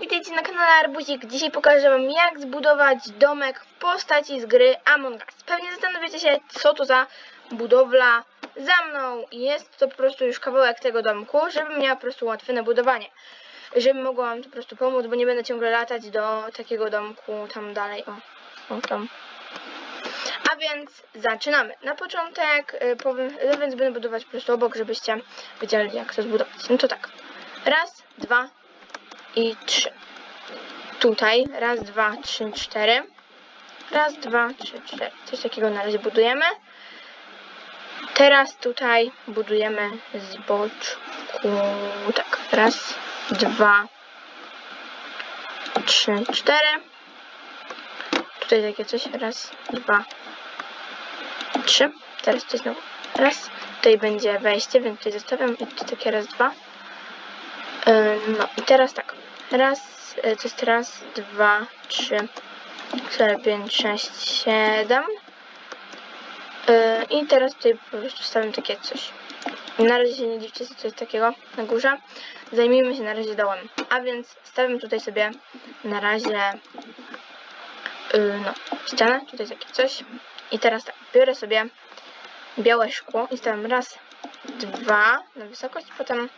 Witajcie na kanale Arbuzik. Dzisiaj pokażę wam jak zbudować domek w postaci z gry Among Us. Pewnie zastanawiacie się, co to za budowla za mną. Jest to po prostu już kawałek tego domku, żebym miała po prostu łatwe na budowanie. Żebym mogła wam po prostu pomóc, bo nie będę ciągle latać do takiego domku tam dalej. O, o tam. A więc zaczynamy. Na początek y, powiem, no więc będę budować po prostu obok, żebyście wiedzieli jak to zbudować. No to tak. Raz, dwa i trzy. Tutaj raz, dwa, trzy, cztery. Raz, dwa, trzy, cztery. Coś takiego na razie budujemy. Teraz tutaj budujemy z boczku. Tak, raz, dwa, trzy, cztery. Tutaj takie coś. Raz, dwa, trzy. Teraz to znowu raz. Tutaj będzie wejście, więc tutaj zostawiam i tutaj takie raz, dwa. No i teraz tak. Raz, y, to jest raz, dwa, trzy, cztery, pięć, sześć, siedem. Yy, I teraz tutaj po prostu stawiam takie coś. Na razie się nie dziwcie, co jest takiego na górze. Zajmijmy się na razie dołem. A więc stawiam tutaj sobie na razie yy, no, ścianę, tutaj takie coś. I teraz tak, biorę sobie białe szkło i stawiam raz, dwa na wysokość, potem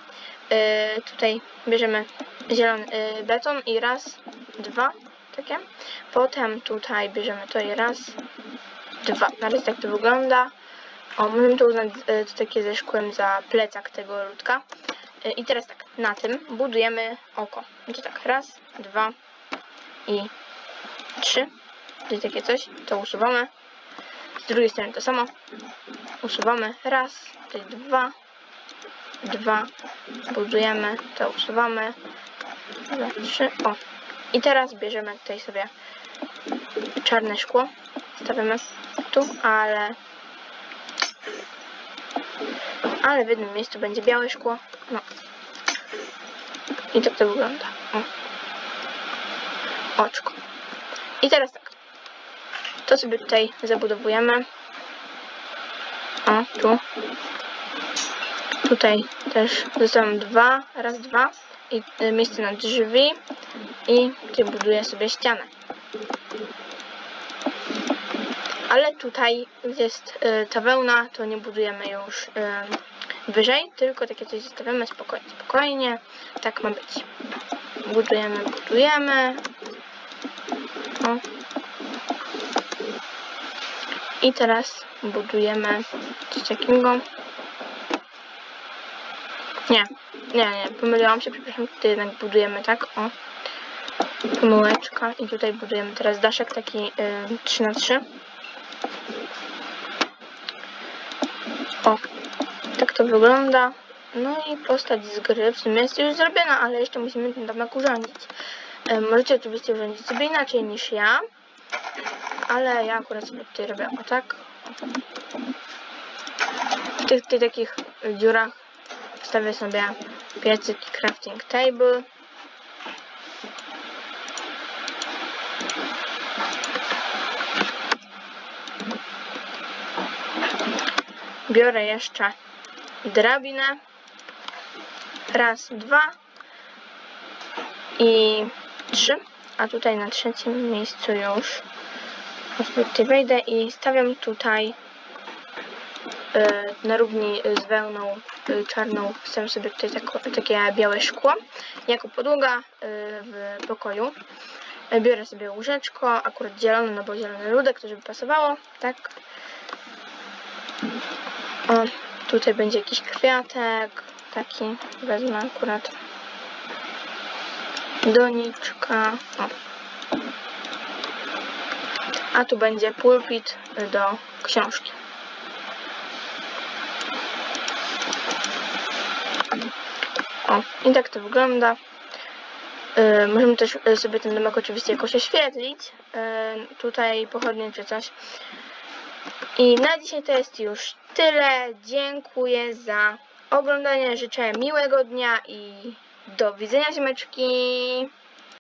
yy, tutaj bierzemy zielony yy, beton i raz, dwa takie. Potem tutaj bierzemy to i raz, dwa. Na razie tak to wygląda. O, możemy to uznać yy, to takie ze szkłem za plecak tego ludka. Yy, I teraz tak, na tym budujemy oko. No to tak, raz, dwa i trzy. Tutaj takie coś, to usuwamy. Z drugiej strony to samo. Usuwamy raz, tutaj dwa, dwa, budujemy, to usuwamy, dwa, trzy, o. I teraz bierzemy tutaj sobie czarne szkło, stawiamy tu, ale ale w jednym miejscu będzie białe szkło, no. I tak to wygląda, o. Oczko. I teraz tak, to sobie tutaj zabudowujemy, o, tu, Tutaj też zostawiam dwa, raz, dwa i y, miejsce na drzwi i tutaj buduję sobie ścianę. Ale tutaj, jest y, ta wełna, to nie budujemy już y, wyżej, tylko takie coś zostawiamy spokojnie, spokojnie. Tak ma być. Budujemy, budujemy. O. I teraz budujemy coś takiego. Nie, nie, nie, pomyliłam się, przepraszam, tutaj jednak budujemy tak, o. Pomyłeczka i tutaj budujemy teraz daszek taki y, 3 na 3 O, tak to wygląda. No i postać z gry w sumie jest już zrobiona, ale jeszcze musimy ten domek urządzić. Y, możecie oczywiście urządzić sobie inaczej niż ja, ale ja akurat sobie tutaj robię o tak. W tych, tych takich dziurach wstawię sobie piecyk i crafting table. Biorę jeszcze drabinę. Raz, dwa i trzy. A tutaj na trzecim miejscu już tutaj wejdę i stawiam tutaj y, na równi z wełną y, czarną chcę sobie tutaj takie białe szkło jako podłoga y, w pokoju. Biorę sobie łóżeczko, akurat zielone, no bo zielony ludek, to żeby pasowało, tak. O, tutaj będzie jakiś kwiatek, taki wezmę akurat doniczka. O. A tu będzie pulpit do książki. O, i tak to wygląda. Yy, możemy też y, sobie ten domek oczywiście jakoś oświetlić. Yy, tutaj pochodnie czy coś. I na dzisiaj to jest już tyle. Dziękuję za oglądanie. Życzę miłego dnia i do widzenia ziomeczki.